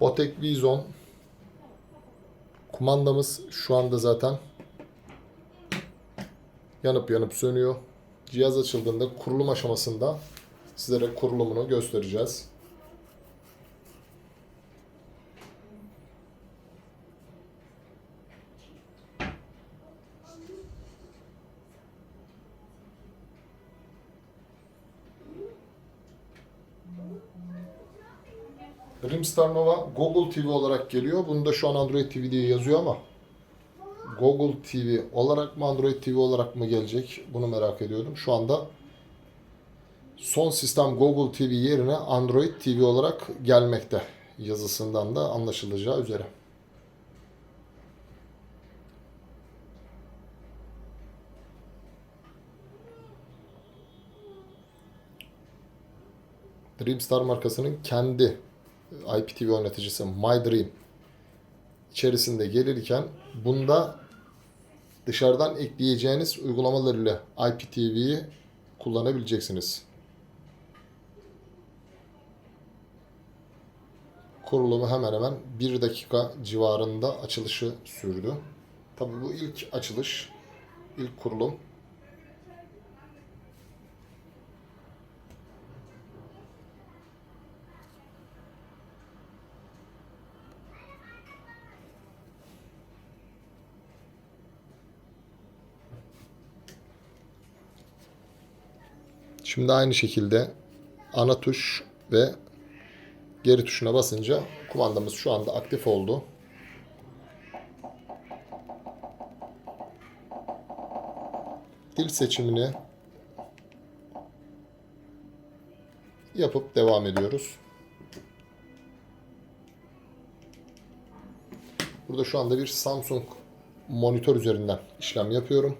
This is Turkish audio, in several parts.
Botek Vizon kumandamız şu anda zaten yanıp yanıp sönüyor. Cihaz açıldığında kurulum aşamasında sizlere kurulumunu göstereceğiz. Dreamstar Nova Google TV olarak geliyor. Bunda şu an Android TV diye yazıyor ama Google TV olarak mı Android TV olarak mı gelecek? Bunu merak ediyordum. Şu anda son sistem Google TV yerine Android TV olarak gelmekte. Yazısından da anlaşılacağı üzere. Dreamstar markasının kendi IPTV yöneticisi MyDream içerisinde gelirken bunda dışarıdan ekleyeceğiniz uygulamalarıyla IPTV'yi kullanabileceksiniz. Kurulumu hemen hemen 1 dakika civarında açılışı sürdü. Tabii bu ilk açılış, ilk kurulum. Şimdi aynı şekilde ana tuş ve geri tuşuna basınca kumandamız şu anda aktif oldu. Dil seçimini yapıp devam ediyoruz. Burada şu anda bir Samsung monitör üzerinden işlem yapıyorum.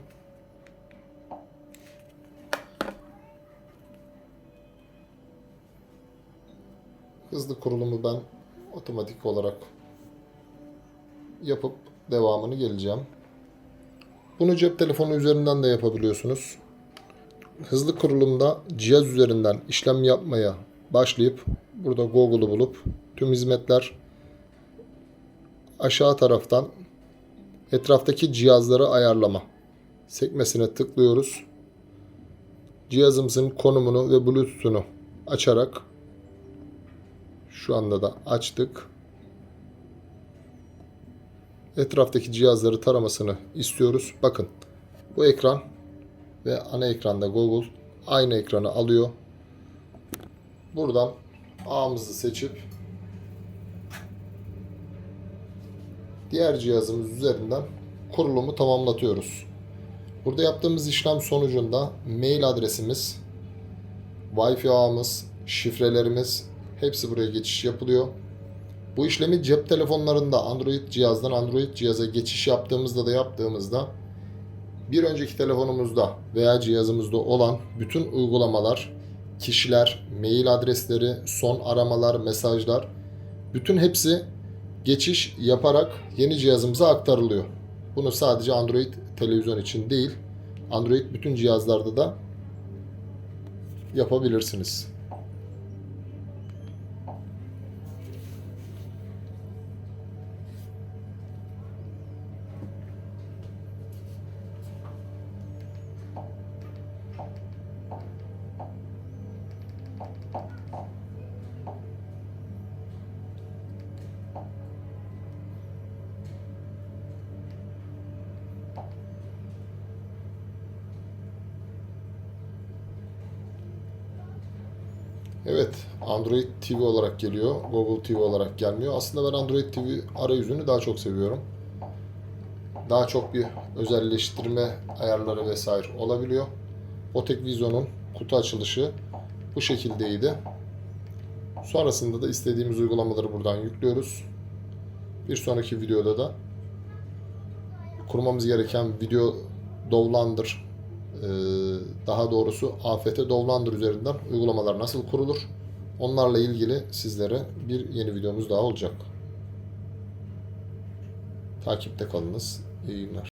Hızlı kurulumu ben otomatik olarak yapıp devamını geleceğim. Bunu cep telefonu üzerinden de yapabiliyorsunuz. Hızlı kurulumda cihaz üzerinden işlem yapmaya başlayıp burada Google'u bulup tüm hizmetler aşağı taraftan etraftaki cihazları ayarlama sekmesine tıklıyoruz. Cihazımızın konumunu ve Bluetooth'unu açarak şu anda da açtık. Etraftaki cihazları taramasını istiyoruz. Bakın bu ekran ve ana ekranda Google aynı ekranı alıyor. Buradan ağımızı seçip diğer cihazımız üzerinden kurulumu tamamlatıyoruz. Burada yaptığımız işlem sonucunda mail adresimiz, Wi-Fi ağımız, şifrelerimiz Hepsi buraya geçiş yapılıyor. Bu işlemi cep telefonlarında Android cihazdan Android cihaza geçiş yaptığımızda da yaptığımızda bir önceki telefonumuzda veya cihazımızda olan bütün uygulamalar, kişiler, mail adresleri, son aramalar, mesajlar bütün hepsi geçiş yaparak yeni cihazımıza aktarılıyor. Bunu sadece Android televizyon için değil, Android bütün cihazlarda da yapabilirsiniz. Evet, Android TV olarak geliyor. Google TV olarak gelmiyor. Aslında ben Android TV arayüzünü daha çok seviyorum. Daha çok bir özelleştirme ayarları vesaire olabiliyor. Otek Vision'un kutu açılışı bu şekildeydi. Sonrasında da istediğimiz uygulamaları buradan yüklüyoruz. Bir sonraki videoda da kurmamız gereken video Dovlander ee, daha doğrusu AFT Dovlander üzerinden uygulamalar nasıl kurulur? Onlarla ilgili sizlere bir yeni videomuz daha olacak. Takipte kalınız. İyi günler.